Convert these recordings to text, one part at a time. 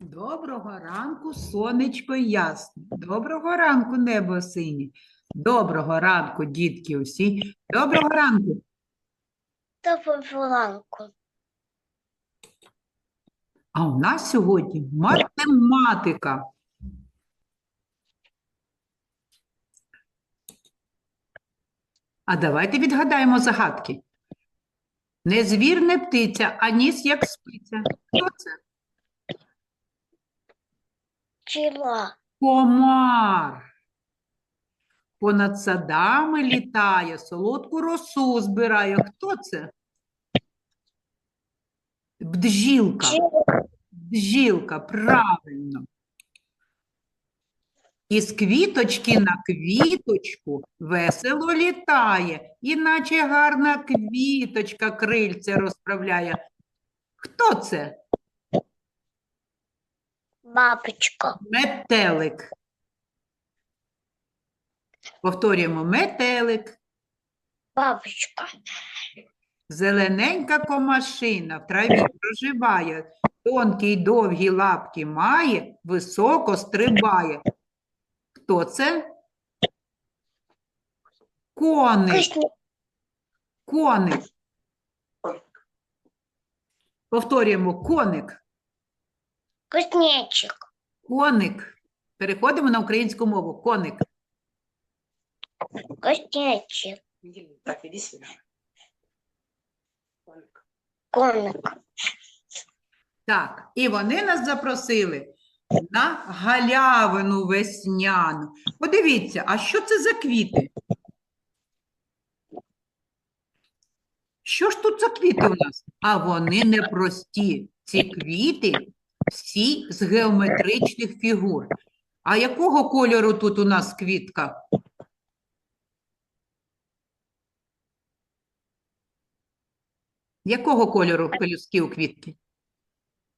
Доброго ранку, сонечко ясне. Доброго ранку, небо синє. Доброго ранку, дітки усі. Доброго ранку. Доброго ранку. А у нас сьогодні математика. А давайте відгадаємо загадки. Не звір, не птиця, а ніс як спиця. Хто це? Чила. Комар. Понад садами літає, солодку росу збирає. Хто це? Бджілка. Бджілка, правильно. Із квіточки на квіточку весело літає, іначе гарна квіточка крильце розправляє. Хто це? Бабочка. Метелик. Повторюємо, метелик. Бабочка. Зелененька комашина в траві проживає, тонкі й довгі лапки має, високо стрибає. Хто це? Коник, коник. Повторюємо, коник, Кузнечик. коник. Переходимо на українську мову. Коник. Кузнечик. Так, иди сюда. Коник. Так, і вони нас запросили на галявину весняну. Подивіться, а що це за квіти? Що ж тут за квіти у нас? А вони непрості. Ці квіти всі з геометричних фігур. А якого кольору тут у нас квітка? Якого кольору пелюстки у квітки?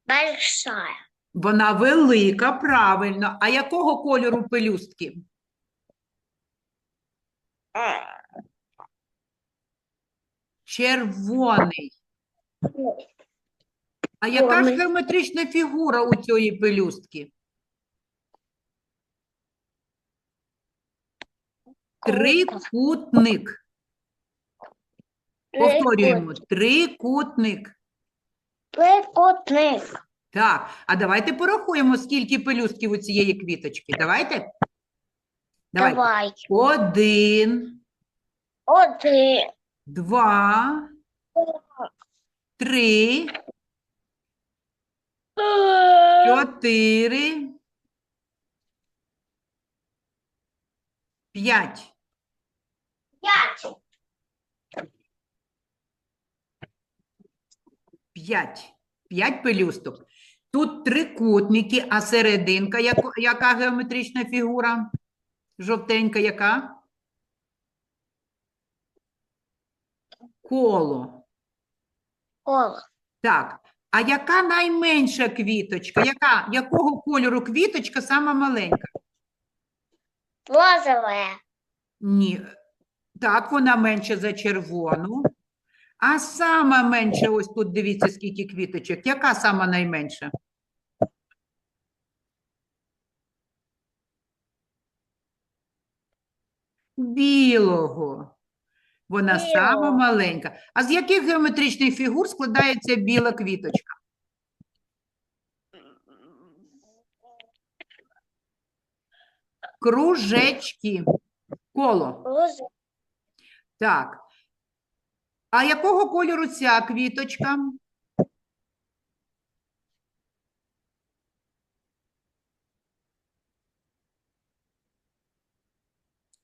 Большая. Вона велика, правильно. А якого кольору пелюстки? Червоний. А яка ж геометрична фігура у цієї пелюстки? Трикутник. Повторюємо. Трикутник. Трикутник. Так, а давайте порахуємо, скільки пелюстків у цієї квіточки. Давайте. Давайте. Давай. Один, Один. два, три, чотири, п'ять. П'ять. П'ять. П'ять пелюсток. Тут трикутники, а серединка, яко- яка геометрична фігура? Жовтенька яка? Коло. Коло. Так. А яка найменша квіточка? Яка, якого кольору квіточка сама маленька? Розовая. Ні. Так, вона менша за червону. А сама менша, ось тут дивіться, скільки квіточок. Яка сама найменша? Білого. Вона сама маленька. А з яких геометричних фігур складається біла квіточка? Кружечки. Коло. Так. А якого кольору ця квіточка?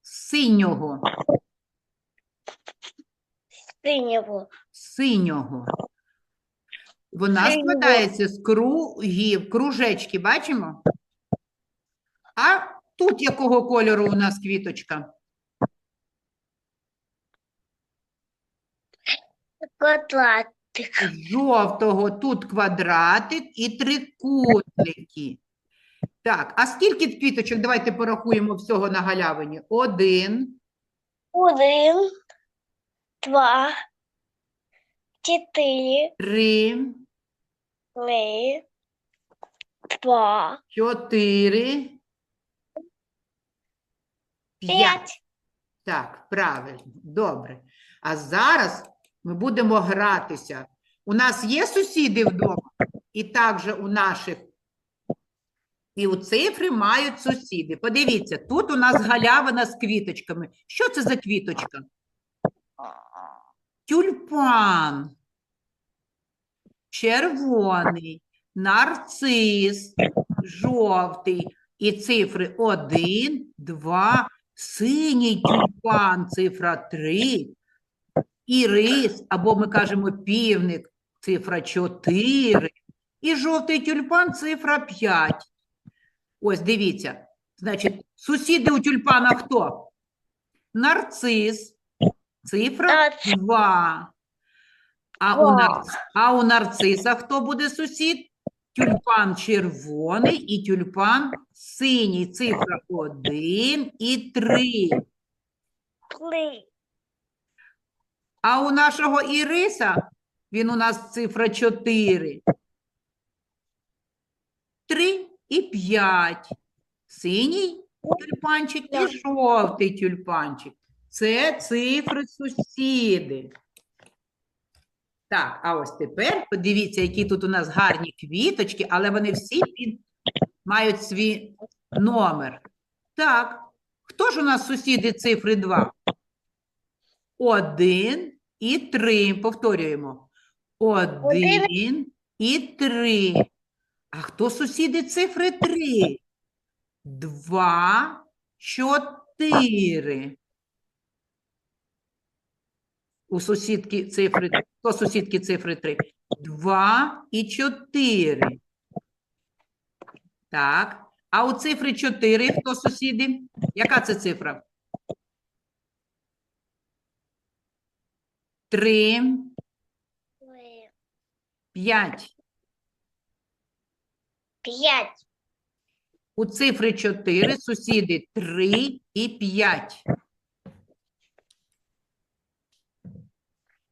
Синього. Синього. Синього. Вона Синього. складається з кругів, кружечки, бачимо? А тут якого кольору у нас квіточка? Квадратик. Жовтого тут квадратик і трикутники. Так, а скільки квіточок? Давайте порахуємо всього на галявині. Один, Один. Два. Чотири. три, Три. два, чотири, п'ять. п'ять. Так, правильно, добре. А зараз ми будемо гратися. У нас є сусіди вдома, і також у наших. І у цифри мають сусіди. Подивіться, тут у нас галявина з квіточками. Що це за квіточка? Тюльпан, червоний, нарцис, жовтий і цифри 1, 2, синій тюльпан, цифра 3, ірис, або ми кажемо півник, цифра 4, і жовтий тюльпан, цифра 5. Ось дивіться. Значить, сусіди у тюльпана хто? Нарцис, цифра. 2. А у, Два. нарц... а у нарциса хто буде сусід? Тюльпан червоний і тюльпан синій. Цифра 1 і 3. Три, А у нашого Іриса, він у нас цифра 4. 3 і 5. Синій тюльпанчик і жовтий тюльпанчик. Це цифри сусіди. Так, а ось тепер подивіться, які тут у нас гарні квіточки, але вони всі під... мають свій номер. Так, хто ж у нас сусіди цифри 2? Один і три. Повторюємо. Один і три. А хто сусіди цифри три? Два, чотири. У сусідки цифри, хто сусідки цифри три? Два і чотири. Так. А у цифри чотири хто сусіди? Яка це цифра? Три, три, п'ять. п'ять, У цифри 4 сусіди 3 і 5.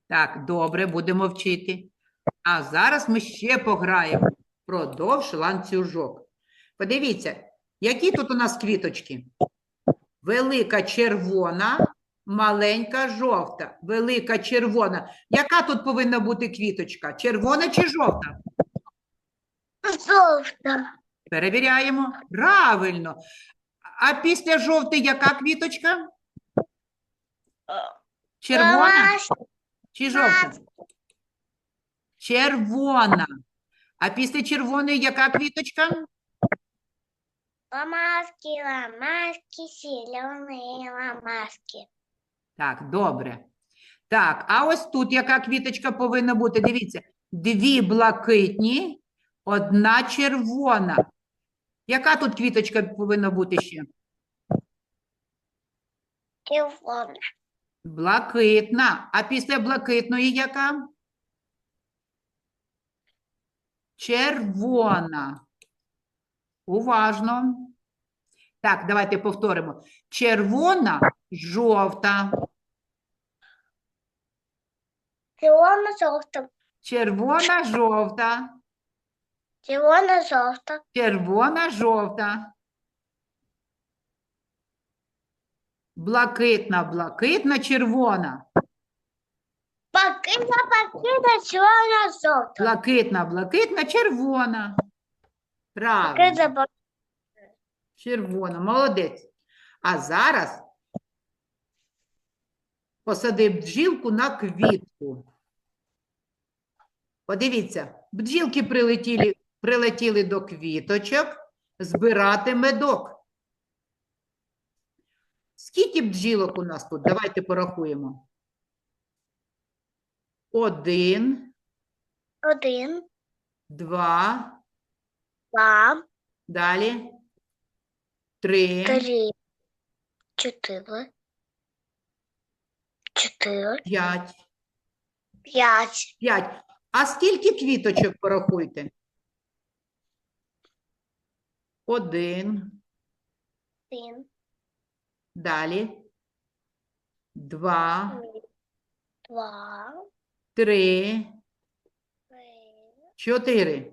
Так, добре, будемо вчити. А зараз ми ще пограємо продовж ланцюжок. Подивіться, які тут у нас квіточки? Велика червона, маленька жовта. Велика червона. Яка тут повинна бути квіточка? Червона чи жовта? жовта, Перевіряємо. Правильно. А після жовтої яка квіточка? Червона Ромашка, чи жовта? Червона. А після червоної яка квіточка? ромашки, ромашки, зеленые ромашки. Так, добре. Так, а ось тут яка квіточка повинна бути? Дивіться, дві блакитні, одна червона. Яка тут квіточка повинна бути ще? Телефон, Блакитна. А після блакитної яка? Червона. Уважно. Так, давайте повторимо. Червона, жовта. зелена жовта, Червона, жовта. зелена жовта, Червона, жовта. Блакитна, блакитна, червона. пакита, пакита, зелена жовта. Блакитна, блакитна, червона. Правильно. Червона, молодець. А зараз посади бджілку на квітку. Подивіться, бджілки прилетіли, прилетіли до квіточок збирати медок. Скільки бджілок у нас тут? Давайте порахуємо. Один, один, два, два, далі. Три, три, чотири, чотири, п'ять. п'ять, П'ять. А скільки квіточок порахуйте? Один. один, Далі. Два, два, три, три, чотири.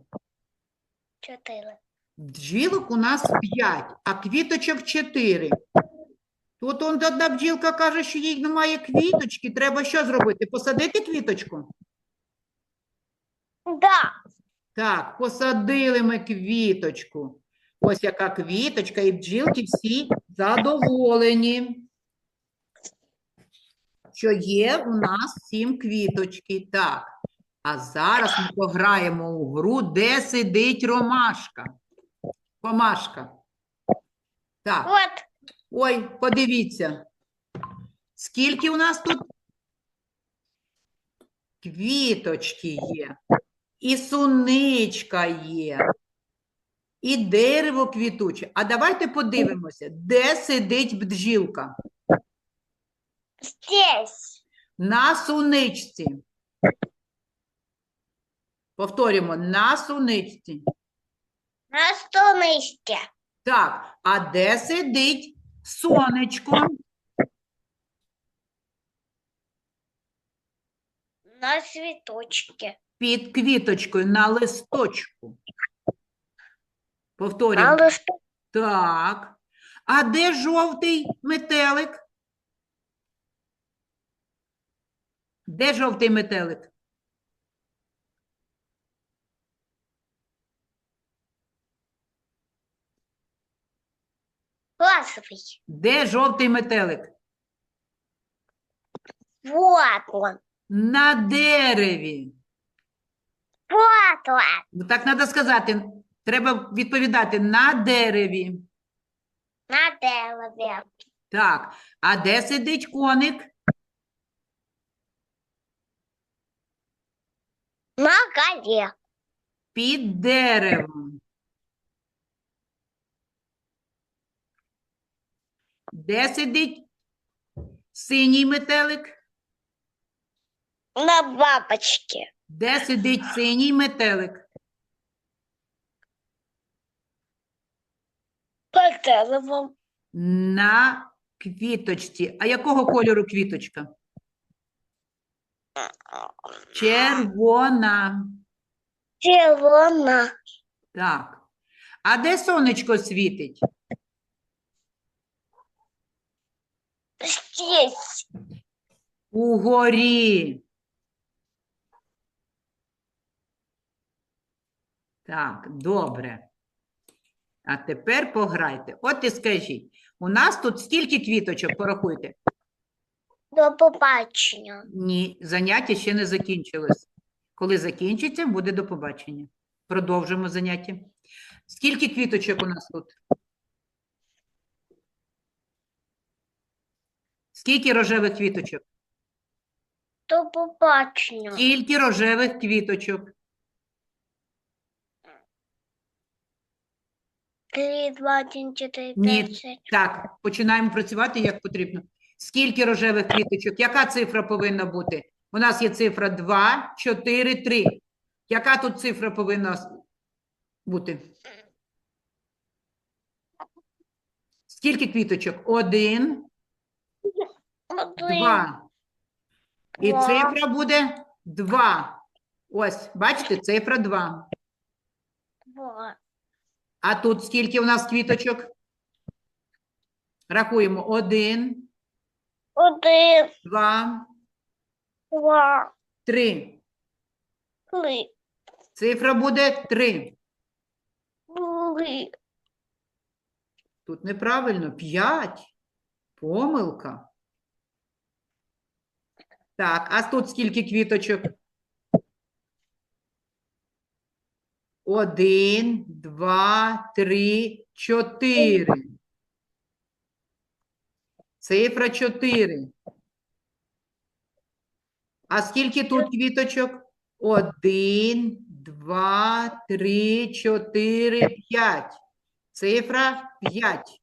чотири, Бджілок у нас 5, а квіточок 4. Тут он одна бджілка каже, що їй немає квіточки. Треба що зробити? Посадити квіточку? Да. Так, посадили ми квіточку. Ось яка квіточка, і бджілки всі задоволені. Що є у нас сім квіточки. Так. А зараз ми пограємо у гру, де сидить ромашка. Помашка. Так. Вот. Ой, подивіться. Скільки у нас тут квіточки є, і суничка є, і дерево квітуче. А давайте подивимося, де сидить бджілка? Здесь. На суничці. Повторюємо, на суничці. На столичке. Так, а де сидить сонечко? На цветочке. Під квіточкою на листочку. Повторюємо. листу. Так. А де жовтий метелик? Де жовтий метелик? Ласовый. Де жовтий метелик? Вот он. На дереві. Вот он. Ну, Так треба сказати. Треба відповідати на дереві. На дереве. Так. А де сидить коник? На горе. Під деревом. Де сидить синій метелик? На бабочке. Де сидить синій метелик? Деревом. На квіточці. А якого кольору квіточка? Червона. Червона. Так. А де сонечко світить? Здесь. Угорі. Так, добре. А тепер пограйте. От і скажіть, у нас тут скільки квіточок, порахуйте? До побачення. Ні, заняття ще не закінчилось. Коли закінчиться, буде до побачення. Продовжимо заняття. Скільки квіточок у нас тут? Скільки рожевих квіточок? До побачення. Скільки рожевих квіточок? Три, два, один, чотири, Ні. п'ять. Так, починаємо працювати як потрібно. Скільки рожевих квіточок? Яка цифра повинна бути? У нас є цифра 2, 4, 3. Яка тут цифра повинна с- бути? Скільки квіточок? Один, Один, два. І Два. цифра буде 2. Ось, бачите, цифра 2. А тут скільки у нас квіточок? Рахуємо. Один, один, два, два, три. три, Цифра буде 3. три, Тут неправильно. 5. Помилка. Так, а тут скільки квіточок? Один, два, три, чотири. Цифра 4. А скільки тут квіточок? Один, два, три, чотири, п'ять. Цифра 5.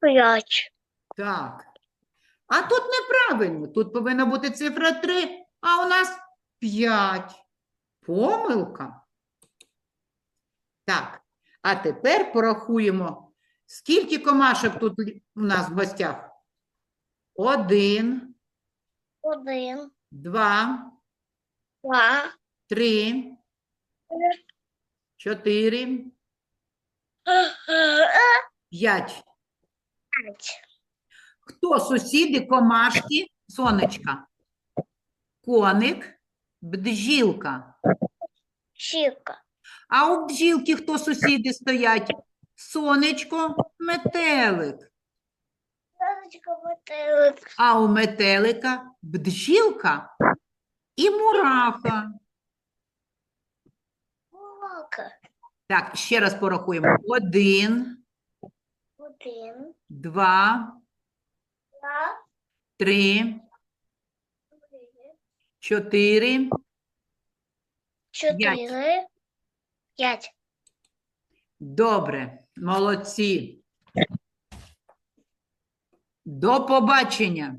п'ять. Так. А тут неправильно. Тут повинна бути цифра 3, а у нас 5. Помилка. Так. А тепер порахуємо, скільки комашок тут у нас в гостях? Один, Один, два, два, три, чотири, П'ять. П'ять. Хто сусіди, комашки, сонечка? Коник, бджілка. Щіка. А у бджілки хто сусіди стоять? Сонечко, метелик. Сонечко, метелик. А у метелика бджілка і мураха. Молока. Так, ще раз порахуємо. Один, Один. два, Два. три, Три. чотири. Чотири. П'ять. Добре, молодці. До побачення.